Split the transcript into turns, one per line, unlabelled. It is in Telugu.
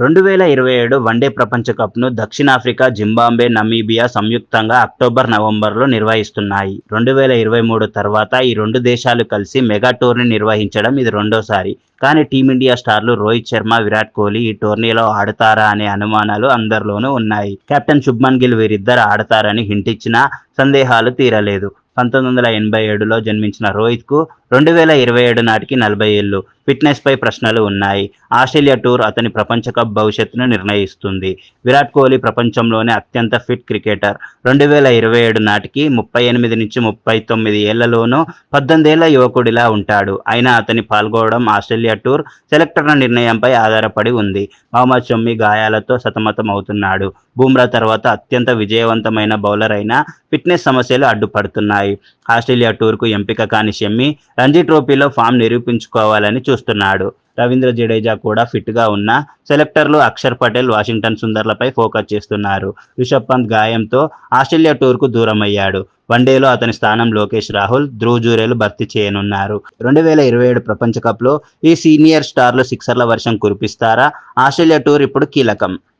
రెండు వేల ఇరవై ఏడు వన్డే ప్రపంచ కప్ను దక్షిణాఫ్రికా జింబాబ్వే నమీబియా సంయుక్తంగా అక్టోబర్ నవంబర్లో నిర్వహిస్తున్నాయి. రెండు వేల ఇరవై మూడు తర్వాత ఈ రెండు దేశాలు కలిసి మెగా టోర్నీ నిర్వహించడం ఇది రెండోసారి. కానీ టీమిండియా స్టార్లు రోహిత్ శర్మ విరాట్ కోహ్లీ ఈ టోర్నీలో ఆడతారా అనే అనుమానాలు అందరిలోనూ ఉన్నాయి. కెప్టెన్ శుభ్మన్ గిల్ వీరిద్దరు ఆడతారని హింట్ ఇచ్చినా సందేహాలు తీరలేదు. పంతొమ్మిది వందల ఎనభై ఏడులో జన్మించిన రోహిత్కు రెండు వేల ఇరవై ఏడు నాటికి నలభై ఏళ్ళు. ఫిట్నెస్పై ప్రశ్నలు ఉన్నాయి. ఆస్ట్రేలియా టూర్ అతని ప్రపంచ కప్ భవిష్యత్తును నిర్ణయిస్తుంది. విరాట్ కోహ్లీ ప్రపంచంలోనే అత్యంత ఫిట్ క్రికెటర్. రెండు వేల ఇరవై ఏడు నాటికి ముప్పై ఎనిమిది నుంచి ముప్పై తొమ్మిది ఏళ్ళలోనూ పద్దెనిమిదేళ్ళ యువకుడిలా ఉంటాడు. అయినా అతని పాల్గొనడం ఆస్ట్రేలియా టూర్ సెలెక్టర్ల నిర్ణయంపై ఆధారపడి ఉంది. మహమ్మద్ షమ్మి గాయాలతో సతమతం అవుతున్నాడు బూమ్రా తర్వాత అత్యంత విజయవంతమైన బౌలర్ అయినా ఫిట్నెస్ సమస్యలు అడ్డుపడుతున్నాయి. ఆస్ట్రేలియా టూర్కు ఎంపిక కాని షమ్మి రంజీ ట్రోఫీలో ఫామ్ నిరూపించుకోవాలని చూస్తున్నాడు. రవీంద్ర జడేజా కూడా ఫిట్గా ఉన్న సెలెక్టర్లు అక్షర్ పటేల్ వాషింగ్టన్ సుందర్లపై ఫోకస్ చేస్తున్నారు. రిషబ్ పంత్ గాయంతో ఆస్ట్రేలియా టూర్కు దూరమయ్యాడు. వన్డేలో అతని స్థానం లోకేష్ రాహుల్ ధ్రువ్ జూరేలు భర్తీ చేయనున్నారు. రెండు వేల ఇరవై ఏడు ప్రపంచ కప్లో ఈ సీనియర్ స్టార్లు సిక్సర్ల వర్షం కురిపిస్తారా? ఆస్ట్రేలియా టూర్ ఇప్పుడు కీలకం.